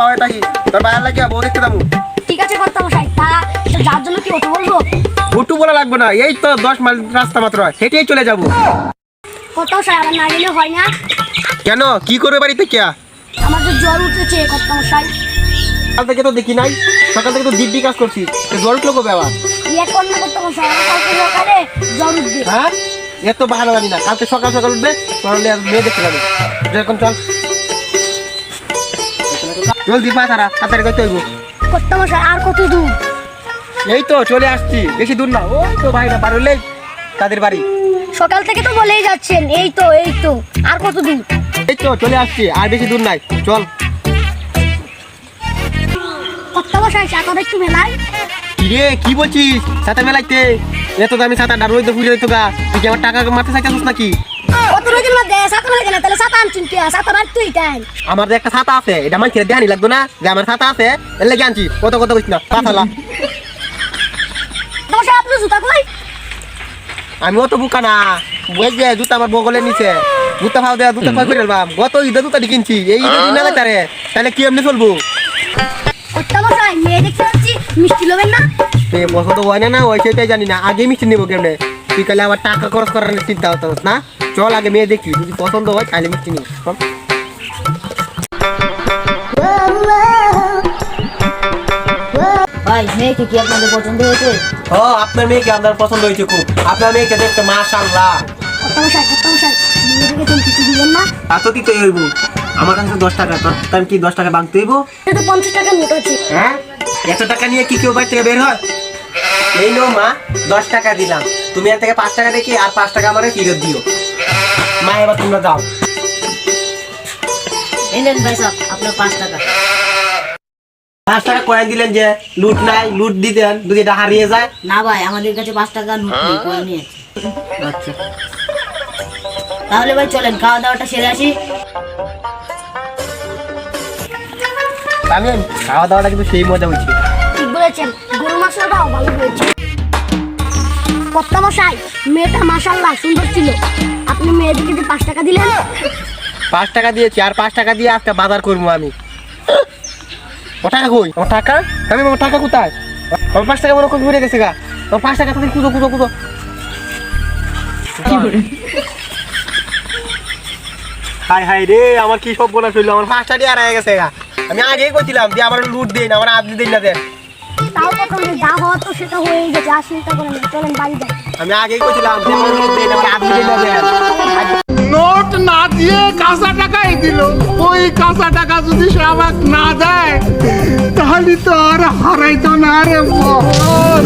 পাওয়া থাকি তোর বাইরে লাগিয়া বউ দেখতে যাব। ঠিক আছে কর্তা মশাই তা যার জন্য কি অটো বলব? উটু বলা লাগবে না এই তো দশ মাইল রাস্তা মাত্র হেঁটেই চলে যাব। কর্তা মশাই আমার না গেলে হয় না। কেন? কি করবে বাড়িতে কে? আমার তো জ্বর উঠেছে কর্তা মশাই। সকাল থেকে তো দেখি নাই সকাল থেকে তো দিব্যি কাজ করছি জ্বর উঠল কবে আবার? কর না কর্তা মশাই কালকে সকালে জ্বর উঠবে। হ্যাঁ? এত ভালো জানি না কালকে সকাল সকাল উঠবে তাহলে মেয়ে দেখতে যাবে। যেরকম চল চল দিপা তারা তাড়াতাড়ি করতে হইব। কর্তা মশাই আর কত দূর? এই তো চলে আসছি বেশি দূর না ওই তো ভাইরা বার হইলেই তাদের বাড়ি। সকাল থেকে তো বলেই যাচ্ছেন এই তো এই তো আর কত দূর? এই তো চলে আসছি আর বেশি দূর নাই চল। কর্তা মশাই চাকর একটু মেলাই রে কি বলছিস? সাথে মেলাইতে। এত দামি সাতা ডার রইতে পুজো দিত গা তুই কি আমার টাকা মারতে চাইছিস নাকি? আমার একটা ছাতা আছে এটা আমার খেলে লাগতো না। যে আমার ছাতা আছে এর লেগে আনছি। কত কত কইস না? জুতা আমি অত বুকা না। বুঝ জুতা আমার বগলের নিচে। জুতা ফাও দেয়া জুতা ফাও করে আলবাম গত ঈদে জুতাটি কিনছি। এই ঈদে দিন না তারে। তাহলে কি এমনি চলবো? মিষ্টি লবেন না? পছন্দ হয় না না ওই সেটাই জানি না। আগে মিষ্টি নেব কেমনে? তুই কালে আবার টাকা খরচ করার চিন্তা হতো না। চল আগে মেয়ে দেখি যদি পছন্দ হয় তাহলে মিষ্টি। ভাই মেয়েকে কি আপনাদের পছন্দ হয়েছে? ও আপনার মেয়েকে আপনার পছন্দ হয়েছে খুব। আপনার মেয়েকে দেখতে তুমি কিছু দিবেন না? দিতে হইব? আমার কাছে দশ টাকা তার কি দশ টাকা বাংতে হইব? তো পঞ্চাশ টাকা নোট আছে হ্যাঁ? এত টাকা নিয়ে কি কেউ বাড়ি থেকে বের হয়? এই নো মা দশ টাকা দিলাম। তুমি এর থেকে পাঁচ টাকা দেখি আর পাঁচ টাকা আমাকে ফেরত দিও। মা এবার তোমরা দাও এই নেন ভাই সাহেব আপনার পাঁচ টাকা। পাঁচ টাকা কয়েন দিলেন যে লুট নাই লুট দিতেন যদি এটা হারিয়ে যায়। না ভাই আমাদের কাছে পাঁচ টাকা নোট নেই নিয়েছে। আচ্ছা। তাহলে ভাই চলেন খাওয়া দাওয়াটা সেরে আসি। আমি খাওয়া দাওয়াটা কিন্তু সেই মজা হয়েছে। ঠিক বলেছেন গরু মাংসটাও ভালো হয়েছে। কর্তা মশাই মেয়েটা মাসাল্লাহ সুন্দর ছিল। আপনি মেয়েদিকে যে পাঁচ টাকা দিলেন? পাঁচ টাকা দিয়েছি আর পাঁচ টাকা দিয়ে আজকে বাজার করব আমি। ও টাকা কই? আমার টাকা? আমি আমার টাকা কোথায়? আমার পাঁচ টাকা মনে ঘুরে গেছে গা। আমার পাঁচ টাকা তাদের কুদো কুদো কুদো হাই হাই রে আমার কি সব বলা ফেলল আমার পাঁচটা দিয়ে হারায় গেছে গা। আমি আগেই কইছিলাম যে আমার লুট দিন আমার আদলি দিন না দেন। তাও প্রথমে যা হওয়ার তো সেটা হয়ে গেছে আর চিন্তা করেন না চলেন বাড়ি যাই। আমি আগেই কইছিলাম যে দিন দেন নোট না দিয়ে কাঁচা টাকাই দিল। ওই কাঁচা টাকা যদি সে আমাকে না দেয় তাহলে তো আর হারাইতো না রে মোহন